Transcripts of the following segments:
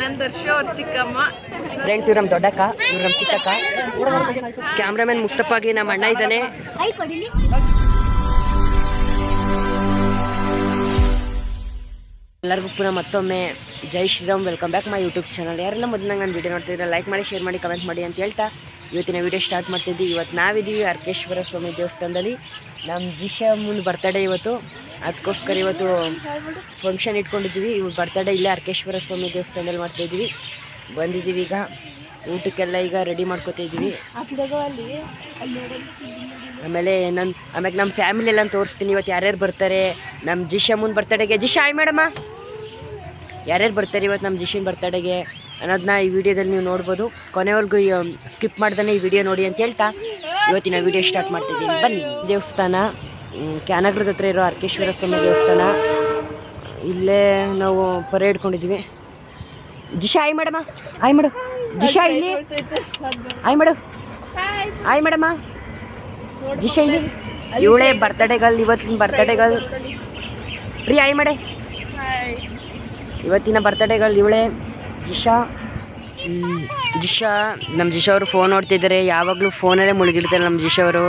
ನನ್ ದರ್ಶು ಅವ್ರ ಚಿಕ್ಕಮ್ಮ. ಫ್ರೆಂಡ್ಸ್ ನಮ್ಮ ದೊಡ್ಡಕ್ಕ, ಇವ್ರು ಚಿಕ್ಕಕ್ಕ. ಕ್ಯಾಮ್ರಾಮನ್ ಮುಸ್ತಫಾಗೆ ನಮ್ಮ ಅಣ್ಣ ಇದ್ದಾನೆ. ಎಲ್ಲರಿಗೂ ಪುನಃ ಮತ್ತೊಮ್ಮೆ ಜೈ Shriram welcome back my YouTube channel ಯಾರೆಲ್ಲ ಮೊದಲು ನಂಗೆ ನಾನು ವೀಡಿಯೋ ನೋಡ್ತಿದ್ರೆ ಲೈಕ್ ಮಾಡಿ ಶೇರ್ ಮಾಡಿ ಕಮೆಂಟ್ ಮಾಡಿ ಅಂತ ಹೇಳ್ತಾ ಇವತ್ತಿನ ವೀಡಿಯೋ ಸ್ಟಾರ್ಟ್ ಮಾಡ್ತಿದ್ವಿ. ಇವತ್ತು ನಾವಿದ್ದೀವಿ ಅರ್ಕೇಶ್ವರ ಸ್ವಾಮಿ ದೇವಸ್ಥಾನದಲ್ಲಿ. ನಮ್ಮ ಜಿಶಾ ಮುಂದೆ ಬರ್ತಡೇ ಇವತ್ತು. ಅದಕ್ಕೋಸ್ಕರ ಇವತ್ತು ಫಂಕ್ಷನ್ ಇಟ್ಕೊಂಡಿದ್ದೀವಿ. ಇವ್ರು ಬರ್ತಡೇ ಇಲ್ಲೇ ಅರ್ಕೇಶ್ವರ ಸ್ವಾಮಿ ದೇವಸ್ಥಾನದಲ್ಲಿ ಮಾಡ್ತಾಯಿದ್ದೀವಿ ಬಂದಿದ್ದೀವಿ ಈಗ. ಊಟಕ್ಕೆಲ್ಲ ಈಗ ರೆಡಿ ಮಾಡ್ಕೋತಾ ಇದ್ದೀವಿ. ಆಮೇಲೆ ನನ್ನ ಆಮೇಲೆ ನಮ್ಮ ಫ್ಯಾಮಿಲಿ ಎಲ್ಲ ತೋರಿಸ್ತೀನಿ. ಇವತ್ತು ಯಾರ್ಯಾರು ಬರ್ತಾರೆ? ನಮ್ಮ ಜಿಶಾ ಮುಂದೆ ಬರ್ತಡೆಗೆ ಜಿಶಾ ಆಯ್ ಮೇಡಮ್ಮ ಯಾರ್ಯಾರು ಬರ್ತಾರೆ ಇವತ್ತು ನಮ್ಮ ಜಿಶಿನ ಬರ್ತಡೆಗೆ ಅನ್ನೋದನ್ನ ಈ ವಿಡಿಯೋದಲ್ಲಿ ನೀವು ನೋಡ್ಬೋದು. ಕೊನೆವರೆಗೂ ಸ್ಕಿಪ್ ಮಾಡ್ದೇ ಈ ವಿಡಿಯೋ ನೋಡಿ ಅಂತ ಹೇಳ್ತಾ. ಇವತ್ತಿನ ವಿಡಿಯೋ ಸ್ಟಾರ್ಟ್ ಮಾಡ್ತಿದ್ದೀನಿ. ಬನ್ನಿ. ದೇವಸ್ಥಾನ. ಕ್ಯಾನಗರದ ಹತ್ರ ಇರೋ ಅರ್ಕೇಶ್ವರ ಸ್ವಾಮಿ ದೇವಸ್ಥಾನ. ಇಲ್ಲೇ ನಾವು ಪರೇಡ್ ಇಟ್ಕೊಂಡಿದ್ವಿ ಜಿಶಾ, ಆಯ್ ಮೇಡಮ್ಮ ಆಯ್ ಮಾಡು ಜಿಶಾ, ಇಲ್ಲಿ. ಆಯ್ ಮಾಡು ಆಯ್ ಮೇಡಮ್ಮ ಜಿಶಾ, ಇಲ್ಲಿ. ಇವಳೇ ಬರ್ತಡೇಗಲ್ ಇವತ್ತಿನ ಬರ್ತಡೇಗಲ್ ಪ್ರಿಯ, ಆಯ್ ಮಾಡೆ ಇವತ್ತಿನ ಬರ್ತಡೇಗಳು ಇವಳೇ. ಜಿಶಾ. ಜಿಶಾ. ನಮ್ಮ ಜಿಶಾ ಅವರು ಫೋನ್ ನೋಡ್ತಿದ್ದಾರೆ. ಯಾವಾಗಲೂ ಫೋನಲ್ಲೇ ಮುಳುಗಿರ್ತಾರೆ ನಮ್ಮ ಜಿಶಾ ಅವರು.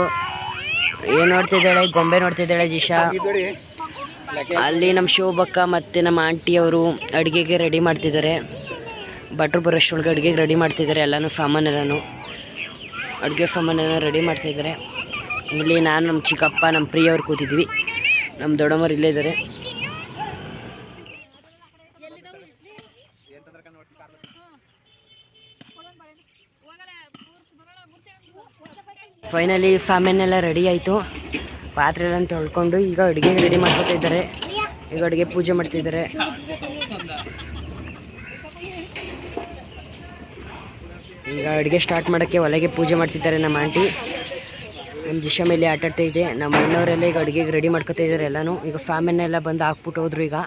ಏನು ನೋಡ್ತಿದ್ದಾಳೆ, ಗೊಂಬೆ ನೋಡ್ತಿದ್ದಾಳೆ ಜಿಶಾ. ಅಲ್ಲಿ ನಮ್ಮ ಶೋಭಕ್ಕ ಮತ್ತು ನಮ್ಮ ಆಂಟಿ ಅವರು ಅಡುಗೆಗೆ ರೆಡಿ ಮಾಡ್ತಿದ್ದಾರೆ. ಭಟ್ರು ಬರೋಷ್ಟೊಳಗೆ ಅಡುಗೆಗೆ ರೆಡಿ ಮಾಡ್ತಿದ್ದಾರೆ ಎಲ್ಲನೂ ಸಾಮಾನೆಲ್ಲನೂ. ಅಡುಗೆ ಸಾಮಾನೆಲ್ಲ ರೆಡಿ ಮಾಡ್ತಿದ್ದಾರೆ. ಇಲ್ಲಿ ನಾನು, ನಮ್ಮ ಚಿಕ್ಕಪ್ಪ, ನಮ್ಮ ಪ್ರಿಯವ್ರು ಕೂತಿದ್ವಿ ನಮ್ಮ ದೊಡ್ಡಮ್ಮರು ಇಲ್ಲೇ ಇದ್ದಾರೆ. ಫೈನಲಿ ಸಾಮಾನೆಲ್ಲ ರೆಡಿ ಆಯಿತು. ಪಾತ್ರೆ ಎಲ್ಲ ತೊಳ್ಕೊಂಡು ಈಗ ಅಡುಗೆ ರೆಡಿ ಮಾಡ್ಕೊತಾ ಇದ್ದಾರೆ. ಈಗ ಅಡುಗೆ ಪೂಜೆ ಮಾಡ್ತಿದ್ದಾರೆ. ಈಗ ಅಡುಗೆ ಸ್ಟಾರ್ಟ್ ಮಾಡೋಕ್ಕೆ ಒಲೆಗೆ ಪೂಜೆ ಮಾಡ್ತಿದ್ದಾರೆ ನಮ್ಮ ಆಂಟಿ. ನಮ್ಮ ಜಿಶ ಮೇಲೆ ಆಟಾಡ್ತಾ ಇದೆ. ನಮ್ಮ ಅಣ್ಣವರೆಲ್ಲ ಈಗ ಅಡುಗೆಗೆ ರೆಡಿ ಮಾಡ್ಕೊತಾ ಇದ್ದಾರೆ ಎಲ್ಲನೂ. ಈಗ ಫ್ಯಾಮಿನೆಲ್ಲ ಬಂದು ಹಾಕ್ಬಿಟ್ಟು ಹೋದ್ರು ಈಗ.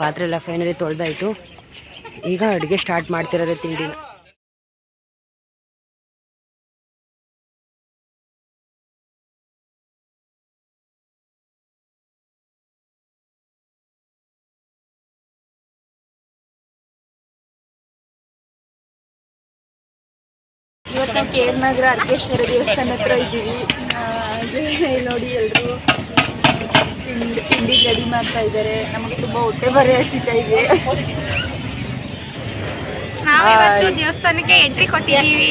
ಪಾತ್ರೆ ಎಲ್ಲ ಫೈನಲಿ ತೊಳೆದಾಯಿತು. ಈಗ ಅಡುಗೆ ಸ್ಟಾರ್ಟ್ ಮಾಡ್ತಿದ್ದಾರೆ ತಿಂಡಿನ ಇವತ್ತು ನಾವು ನಗರ ಅರ್ಕೇಶ್ವರ ದೇವಸ್ಥಾನ ಹತ್ರ ಇದ್ದೀವಿ. ನೋಡಿ ಎಲ್ಲರೂ ತಿಂಡಿ ತಿಂಡಿ ರೆಡಿ ಮಾಡ್ತಾ ಇದ್ದಾರೆ. ನಮಗೆ ತುಂಬ ಹೊಟ್ಟೆ ಬರೆ ಹಸಿತಾ ಇದೆ ದೇವಸ್ಥಾನಕ್ಕೆ ಎಂಟ್ರಿ ಕೊಟ್ಟಿದ್ದೀವಿ.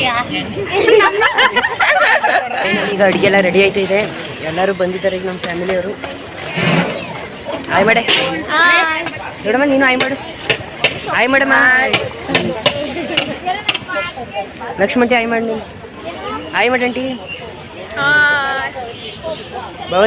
ಈಗ ಅಡುಗೆ ಎಲ್ಲ ರೆಡಿ ಆಯ್ತಾ ಇದೆ. ಎಲ್ಲರೂ ಬಂದಿದ್ದಾರೆ ಈಗ ನಮ್ಮ ಫ್ಯಾಮಿಲಿಯವರು ಆಯ್ ಮಾಡೆ ನೋಡಮ್ಮ ನೀನು ಆಯ್ ಮಾಡು ಆಯ್ ಮಾಡಮ್ಮ ಲಕ್ಷ್ಮಂಟಿ ಆಯ್ ಮಾಡಿ ನೀನು ಆಯ್ ಮಾಡಿ ಆಂಟಿ ಬಾವ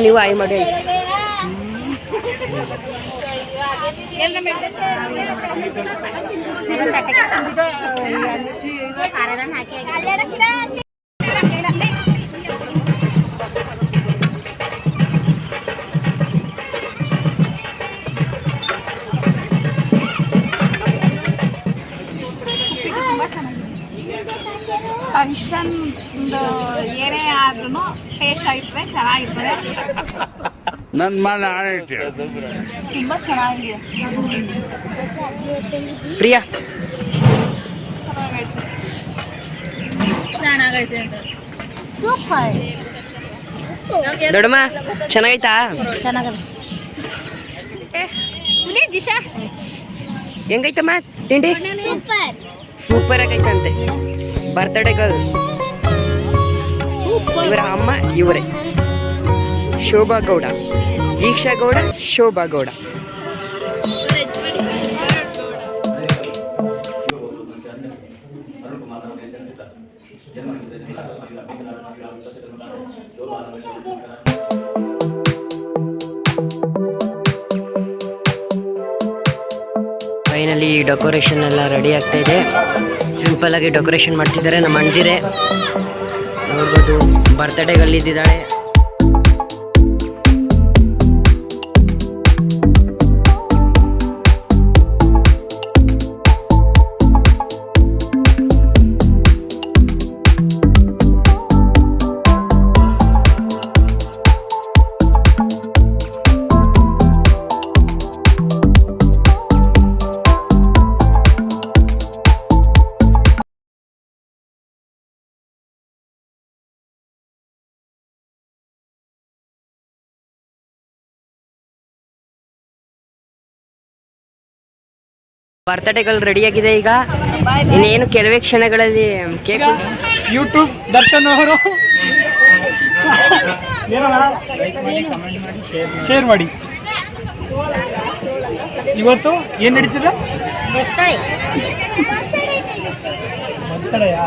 ಏನೇ ಆದ್ರೂ ಟೇಸ್ಟ್ ಆಗಿರ್ತದೆ ಚೆನ್ನಾಗಿರ್ತದೆ. ನನ್ನ ಮನೆ ಆಯ್ತು. ತುಂಬ ಚೆನ್ನಾಗಿದೆ. ಪ್ರಿಯಾ. ಚೆನ್ನಾಗೈತೆ ಚೆನ್ನಾಗೈತೆ ಅಂತ. ಸೂಪರ್. ದೊಡ್ಡಮ್ಮ ಚೆನ್ನಾಗೈತಾ? ಚೆನ್ನಾಗದ ದಿಶಾ. ಹೆಂಗೈತಮ್ಮ ತಿಂಡಿ? ಸೂಪರ್. ಸೂಪರ್ ಆಗೈತಂತೆ. ಬರ್ತಡೇ ಗರ್ಲ್ ಇವರ ಅಮ್ಮ ಇವರೇ. ಶೋಭಾ ಗೌಡ. ದೀಕ್ಷಾ ಗೌಡ, ಶೋಭಾ ಗೌಡ. ಫೈನಲಿ ಡೆಕೋರೇಷನ್ ಎಲ್ಲ ರೆಡಿ ಆಗ್ತಾ ಇದೆ. ಸಿಂಪಲ್ ಆಗಿ ಡೆಕೋರೇಷನ್ ಮಾಡ್ತಿದ್ದಾರೆ ನಮ್ಮ ಅಣ್ದಿರೆ ನೋಡ್ಬೋದು. ಬರ್ತ್ಡೇಗಲ್ಲಿದ್ದಾಳೆ ಬರ್ತಡೇಗಳು ರೆಡಿಯಾಗಿದೆ ಈಗ. ಇನ್ನೇನು ಕೆಲವೇ ಕ್ಷಣಗಳಲ್ಲಿ ಕೇಕ್. ಯೂಟ್ಯೂಬ್ ದರ್ಶನ್ ಅವರು. ಶೇರ್ ಮಾಡಿ. ಇವತ್ತು ಏನ್ ನಡೀತಿದೆ? ಬರ್ತಡೆಯಾ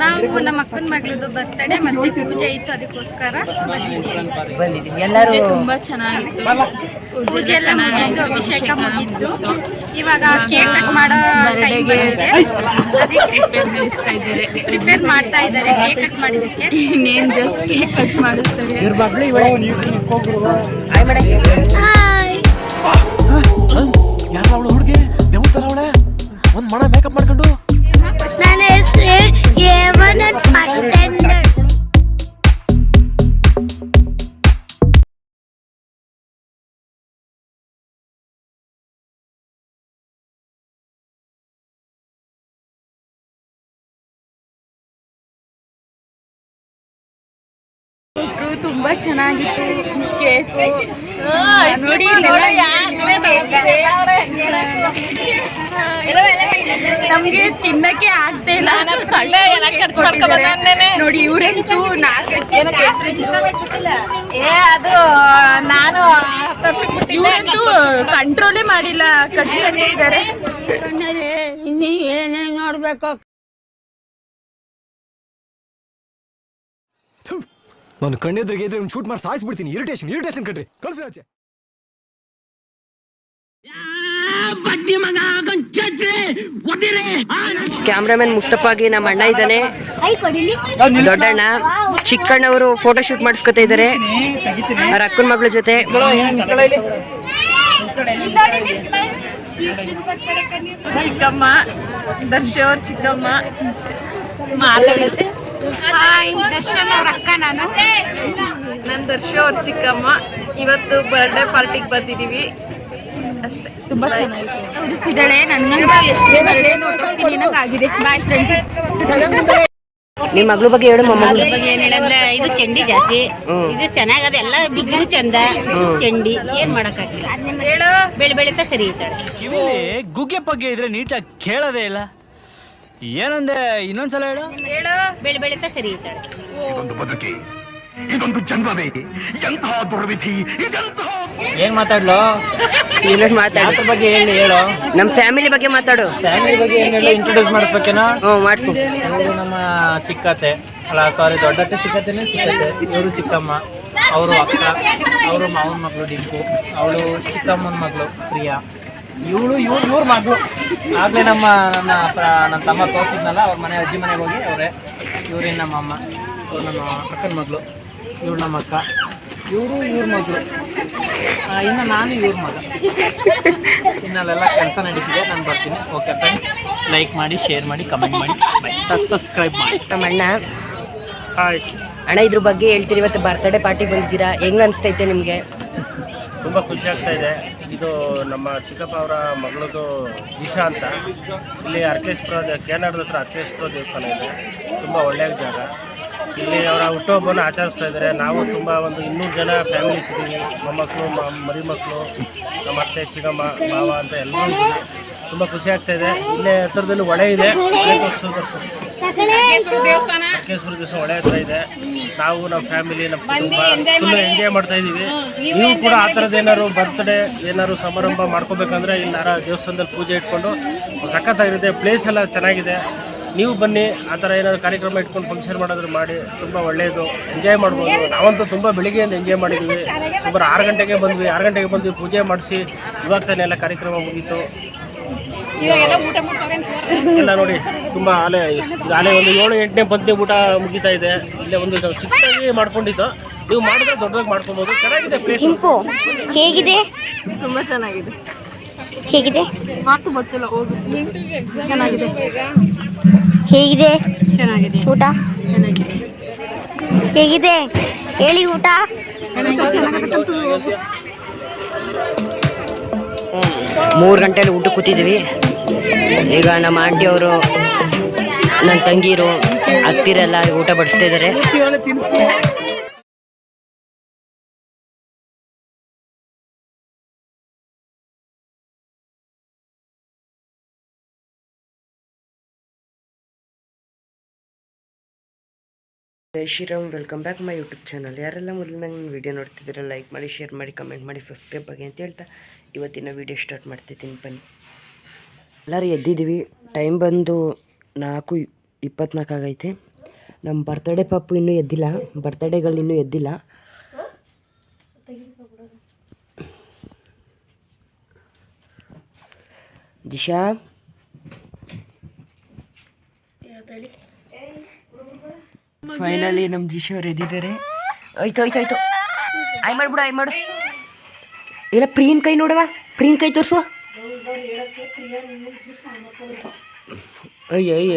ನಾವು ನಮ್ಮ ಅಕ್ಕನ ಮಗಳದು ಬರ್ತಡೆ ಮತ್ತೆ ಪೂಜೆ ಇತ್ತು ಅದಕ್ಕೋಸ್ಕರ ಬಂದಿದ್ದೀವಿ. ಎಲ್ಲರೂ ತುಂಬಾ ಚೆನ್ನಾಗಿತ್ತು. ಪೂಜೆ ಎಲ್ಲ ಚೆನ್ನಾಗಿತ್ತು. ಅಭಿಷೇಕ ಮುಗಿತ್ತು ಇವಾಗ ಕೇಕ್ ಕಟ್ ಮಾಡೋ ಇದ್ದಾರೆ. ಪ್ರಿಪೇರ್ ಮಾಡ್ತಾ ಇದ್ದಾರೆ ಕೇಕ್ ಕಟ್ ಮಾಡಿದ್ದಕ್ಕೆ. ಇನ್ನೇನು ಜಸ್ಟ್ ಕೇಕ್ ಕಟ್ ಮಾಡಿಸ್ತಾರೆ. ಇವ್ರ ಮಗಳು ಇವಳೆ. ಹಾಯ್ ಮೇಡಮ್ ಹಾಯ್ ತುಂಬಾ ಚೆನ್ನಾಗಿತ್ತು. ಕೇಕು. ನೋಡಿ ನಮ್ಗೆ ತಿನ್ನಕ್ಕೆ ಆಗ್ತಾ ಇಲ್ಲ. ನೋಡಿ ಇವ್ರಂತೂ ಅದು ನಾನು ಇವ್ರಂತೂ ಕಂಟ್ರೋಲೇ ಮಾಡಿಲ್ಲ. ಕಟ್ಕೊಂಡಿದ್ದಾರೆ ನಾನು ಕಣ್ಣೆದ್ರಿಗೆ ಇದ್ರೆ ಶೂಟ್ ಮಾಡಿ ಸಾಯಿಸ್ಬಿಡ್ತೀನಿ ಇರಿಟೇಷನ್ ಇರಿಟೇಷನ್ ಕಟ್ರಿ ಕಳ್ಸಿ ಆಚೆ. ಕ್ಯಾಮ್ರಾಮನ್ ಆಗಿ ನಮ್ಮ ಅಣ್ಣ ಇದ್ದಾನೆ. ಕೈ ಕೊಡಿಲಿ ದೊಡ್ಡಣ್ಣ ಚಿಕ್ಕಣ್ಣವರು ಫೋಟೋ ಶೂಟ್ ಮಾಡಿಸ್ಕೊತಾ ಇದ್ದಾರೆ. ಅವ್ರ ಅಕ್ಕನ ಮಗಳ ಜೊತೆ. ಚಿಕ್ಕಮ್ಮ ದರ್ಶಿ ಅವ್ರ ಚಿಕ್ಕಮ್ಮ. ಮಾತಾಡುತ್ತೆ ಹಾಯ್ ದರ್ಶನ್ ಅವ್ರ ಅಕ್ಕ ನಾನು. ನಾನು ದರ್ಶ ಅವ್ರ ಚಿಕ್ಕಮ್ಮ. ಇವತ್ತು ಬರ್ಡೇ ಪಾರ್ಟಿಗೆ ಬಂದಿದ್ದೀವಿ ಅಷ್ಟೇ. ತುಂಬಾ ಚೆನ್ನಾಗಿತ್ತು. ಕುಡಿಸ್ತಿದ್ದಾಳೆ ನನಗೆ ಎಷ್ಟು ಆಗಿದೆ. ಬಾಯ್ ಫ್ರೆಂಡ್ಸ್ ನಿಮ್ಮ ಮಗಳ ಬಗ್ಗೆ ಹೇಳು ಬಗ್ಗೆ ಏನ್ ಹೇಳಂದ್ರೆ ಇದು ಚಂಡಿ ಜಾಸ್ತಿ ಇದು ಚೆನ್ನಾಗದ ಎಲ್ಲ ಬಿದ್ದು ಚಂದ. ಚಂಡಿ. ಏನ್ ಮಾಡಕ್ಕಾಗಿಲ್ಲ ಹೇಳು. ಬೆಳೆ ಬೆಳೀತಾ ಸರಿ ಇದ್ದಾಳೆ. ಗುಗ್ಗೆ ಬಗ್ಗೆ ಇದ್ರೆ ನೀಟಾಗಿ ಕೇಳೋದೇ ಇಲ್ಲ. ಏನಂದೆ? ಇನ್ನೊಂದ್ಸಲ ಹೇಳು. ಹೇಳು ಬೆಳೆ ಬೆಳೀತಾ ಸರಿ ಇದ್ದಾಳೆ. ಇದೊಂದು ಬದುಕಿ ಇದೊಂದು ಜನ್ಮವೇ ಎಂತಹ ದುರ್ವಿಧಿ ಇದೆಂತಹ ಏನ್ ಮಾತಾಡ್ಲೋ? ಮಾತಾಡು. ಯಾತ್ರ ಬಗ್ಗೆ ಹೇಳಿ ಹೇಳು? ನಮ್ಮ ಫ್ಯಾಮಿಲಿ ಬಗ್ಗೆ ಮಾತಾಡು. ಫ್ಯಾಮಿಲಿ ಬಗ್ಗೆ ಏನ್ ಹೇಳಿ? ಇಂಟ್ರೊಡ್ಯೂಸ್ ಮಾಡಿಸ್ಬೇಕೇನೋ ಹ್ಞೂ ಮಾಡಿಸು. ನಮ್ಮ ಚಿಕ್ಕತೆ ಅಲ್ಲ ಸಾರಿ ದೊಡ್ಡತ್ತೆ ಚಿಕ್ಕತ್ತೆನೇ ಚಿಕ್ಕತೆ ಇವರು ಚಿಕ್ಕಮ್ಮ ಅವರು ಅಕ್ಕ ಅವರು ಮಾವನ ಮಗಳು ಡಿಂಕು. ಅವಳು ಚಿಕ್ಕಮ್ಮನ ಮಗಳು ಪ್ರಿಯಾ. ಇವಳು ಇವ್ರು ಇವ್ರ ಮಗಳು ಆಗ್ಲೇ ನಮ್ಮ ನನ್ನ ಪ್ರ- ನನ್ನ ತಮ್ಮ ತೋರಿಸಿದ್ನಲ್ಲ ಅವ್ರ ಮನೆ ಅಜ್ಜಿ ಮನೆಗೆ ಹೋಗಿ ಅವರೇ ಇವ್ರೇನು ನಮ್ಮ ಅಮ್ಮ ಅವ್ರು ನಮ್ಮ ಅಕ್ಕನ ಮಗಳು ಇವ್ರು ನಮ್ಮ ಅಕ್ಕ. ಇವರು ಇವ್ರ ಮಗಳು. ಇನ್ನು ನಾನು ಇವ್ರ ಮಗ. ಇನ್ನಲ್ಲೆಲ್ಲ ಕೆಲಸ ನಡೀತಿದೆ ನಾನು ಬರ್ತೀನಿ. ಓಕೆ ಫ್ರೆಂಡ್ ಲೈಕ್ ಮಾಡಿ ಶೇರ್ ಮಾಡಿ ಕಮೆಂಟ್ ಮಾಡಿ ಸಬ್ಸ್ಕ್ರೈಬ್ ಮಾಡಿ. ನಮ್ಮ ಅಣ್ಣ ಹಾಯ್ ಅಣ್ಣ ಇದ್ರ ಬಗ್ಗೆ ಹೇಳ್ತೀರಿ ಇವತ್ತು ಬರ್ತ್ಡೇ ಪಾರ್ಟಿ ಬಂದಿದ್ದೀರಾ? ಹೆಂಗ್ ಅನ್ಸ್ತೈತೆ ನಿಮಗೆ? ತುಂಬ ಖುಷಿ ಆಗ್ತಾ ಇದೆ. ಇದು ನಮ್ಮ ಚಿಕ್ಕಪ್ಪ ಅವರ ಮಗಳದು ದಿಶಾ ಅಂತ. ಇಲ್ಲಿ ಅರ್ಕೇಶ್ವರ ಕೇನಾಡದ ಹತ್ರ ಅರ್ಕೇಶ್ವರ ದೇವಸ್ಥಾನ ಇದೆ. ತುಂಬ ಒಳ್ಳೆಯ ಜಾಗ. ಇಲ್ಲಿ ಅವರ ಹುಟ್ಟುಹಬ್ಬನ ಆಚರಿಸ್ತಾ ಇದ್ದಾರೆ. ನಾವು ತುಂಬ ಒಂದು ಇನ್ನೂರು ಜನ ಫ್ಯಾಮಿಲೀಸ್ ಇದ್ದೀವಿ. ಮೊಮ್ಮಕ್ಕಳು ಮರಿ ಮಕ್ಕಳು ನಮ್ಮ ಅತ್ತೆ, ಚಿಕ್ಕಮ್ಮ, ಮಾವ ಅಂತ ಎಲ್ಲರೂ ತುಂಬ ಖುಷಿ ಆಗ್ತಾ ಇದೆ. ಇಲ್ಲೇ ಹತ್ರದಲ್ಲಿ ಒಳೆ ಇದೆ. ಅರ್ಕೇಶ್ವರ ದಿವಸ ಒಳ್ಳೆ ಹತ್ರ ಇದೆ. ನಾವು ನಮ್ಮ ಫ್ಯಾಮಿಲಿ ನಮ್ಮ ಕುಟುಂಬ ಫುಲ್ ಎಂಜಾಯ್ ಮಾಡ್ತಾ ಇದೀವಿ ನೀವು ಕೂಡ ಆ ಥರದ ಏನಾದ್ರು ಬರ್ತ್ಡೇ ಏನಾದ್ರು ಸಮಾರಂಭ ಮಾಡ್ಕೋಬೇಕಂದ್ರೆ ಇಲ್ಲಿ ಯಾರ ದೇವಸ್ಥಾನದಲ್ಲಿ ಪೂಜೆ ಇಟ್ಕೊಂಡು ಸಖತ್ತಾಗಿರುತ್ತೆ ಪ್ಲೇಸ್ ಎಲ್ಲ ಚೆನ್ನಾಗಿದೆ. ನೀವು ಬನ್ನಿ ಆ ಥರ ಏನಾದ್ರು ಕಾರ್ಯಕ್ರಮ ಇಟ್ಕೊಂಡು ಫಂಕ್ಷನ್ ಮಾಡೋದ್ರ ಮಾಡಿ ತುಂಬ ಒಳ್ಳೆಯದು. ಎಂಜಾಯ್ ಮಾಡ್ಬೋದು. ನಾವಂತೂ ತುಂಬ ಬೆಳಿಗ್ಗೆಯಿಂದ ಎಂಜಾಯ್ ಮಾಡಿದ್ದೀವಿ. ಸುಮಾರು ಆರು ಗಂಟೆಗೆ ಬಂದ್ವಿ ಆರು ಗಂಟೆಗೆ ಬಂದ್ವಿ ಪೂಜೆ ಮಾಡಿಸಿ. ಇವಾಗ ತಾನೇ ಎಲ್ಲ ಕಾರ್ಯಕ್ರಮ ಮುಗೀತು. ಎಲ್ಲ ನೋಡಿ. ತುಂಬ ಆಲೆ ಆಲೆ ಒಂದು ಏಳು ಎಂಟನೇ ಪಂಕ್ತಿ ಊಟ ಮುಗಿತಾ ಇದೆ. ಇಲ್ಲೇ ಒಂದು ಚಿಕ್ಕದಾಗಿ ಮಾಡ್ಕೊಂಡಿದ್ದು. ನೀವು ಮಾಡಿದ್ರೆ ದೊಡ್ಡದಾಗಿ ಮಾಡ್ಕೊಬೋದು. ಚೆನ್ನಾಗಿದೆ ಪ್ಲೇಸ್ ಹೇಗಿದೆ? ತುಂಬ ಚೆನ್ನಾಗಿದೆ. ಹೇಗಿದೆ? ಮಾತು ಗೊತ್ತಿಲ್ಲ ಹೋಗು. ಚೆನ್ನಾಗಿದೆ. ಹೇಗಿದೆ? ಚೆನ್ನಾಗಿದೆ. ಊಟ? ಹೇಗಿದೆ? ಹೇಳಿ ಊಟ. ಮೂರು ಗಂಟೆಯಲ್ಲಿ ಊಟ ಕೂತಿದ್ದೀವಿ. ಈಗ ನಮ್ಮ ಆಂಟಿ ಅವರು ನನ್ನ ತಂಗಿರು, ಅತ್ತಿರೆಲ್ಲ ಊಟ ಬಡಿಸ್ತಾ ಇದ್ದಾರೆ ಜೈ Shriram welcome back my YouTube channel ಯಾರೆಲ್ಲ ಮೊದಲು ನಂಗೆ ವಿಡಿಯೋ ನೋಡ್ತಿದ್ದೀರ ಲೈಕ್ ಮಾಡಿ ಶೇರ್ ಮಾಡಿ ಕಮೆಂಟ್ ಮಾಡಿ ಫಿಫ್ಟಿ ಬಗ್ಗೆ ಅಂತ ಹೇಳ್ತಾ ಇವತ್ತಿನ ವಿಡಿಯೋ ಸ್ಟಾರ್ಟ್ ಮಾಡ್ತಿದ್ದೀನಿ, ಬನ್ನಿ. ಎಲ್ಲರೂ ಎದ್ದಿದ್ದೀವಿ ಟೈಮ್ ಬಂದು ನಾಲ್ಕು ಇಪ್ಪತ್ನಾಲ್ಕು ಆಗೈತೆ. ನಮ್ಮ ಬರ್ತಡೇ ಪಪ್ಪು ಇನ್ನೂ ಎದ್ದಿಲ್ಲ. ಬರ್ತಡೇಗಳು ಇನ್ನೂ ಎದ್ದಿಲ್ಲ. ದಿಶಾ ಫೈನಲಿ ನಮ್ಮ ಜಿಶಾ ಅವ್ರು ಎದ್ದಿದ್ದಾರೆ. ಆಯ್ತು ಆಯ್ತು ಆಯ್ತು ಆಯ್ ಮಾಡ್ಬಿಡು ಆಯ್ ಮಾಡು. ಇಲ್ಲ ಪ್ರೀನ್ ಕೈ ನೋಡವಾ ಪ್ರೀನ್ ಕೈ ತೋರಿಸುವ ಅಯ್ಯ ಅಯ್ಯ.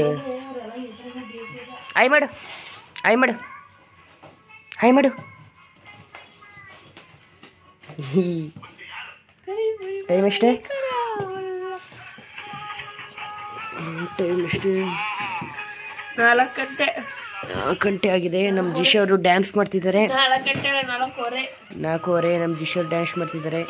ಆಯ್ ಮಾಡು ಆಯ್ ಮಾಡು ಆಯ್ ಮಾಡು. ಟೈಮ್ ಎಷ್ಟೇ? ಟೈಮ್ ಎಷ್ಟೇ? ನಾಲ್ಕು ಗಂಟೆ. ನಾಲ್ಕು ಗಂಟೆ ಆಗಿದೆ. ನಮ್ಮ ಜಿಶ್ ಅವರು ಡ್ಯಾನ್ಸ್ ಮಾಡ್ತಿದ್ದಾರೆ. ನಾಲ್ಕು ಗಂಟೆ ನಾಲ್ಕೂವರೆ. ನಾಲ್ಕೂವರೆ ನಮ್ಮ ಜಿಶ್ ಅವರು ಡ್ಯಾನ್ಸ್ ಮಾಡ್ತಿದ್ದಾರೆ.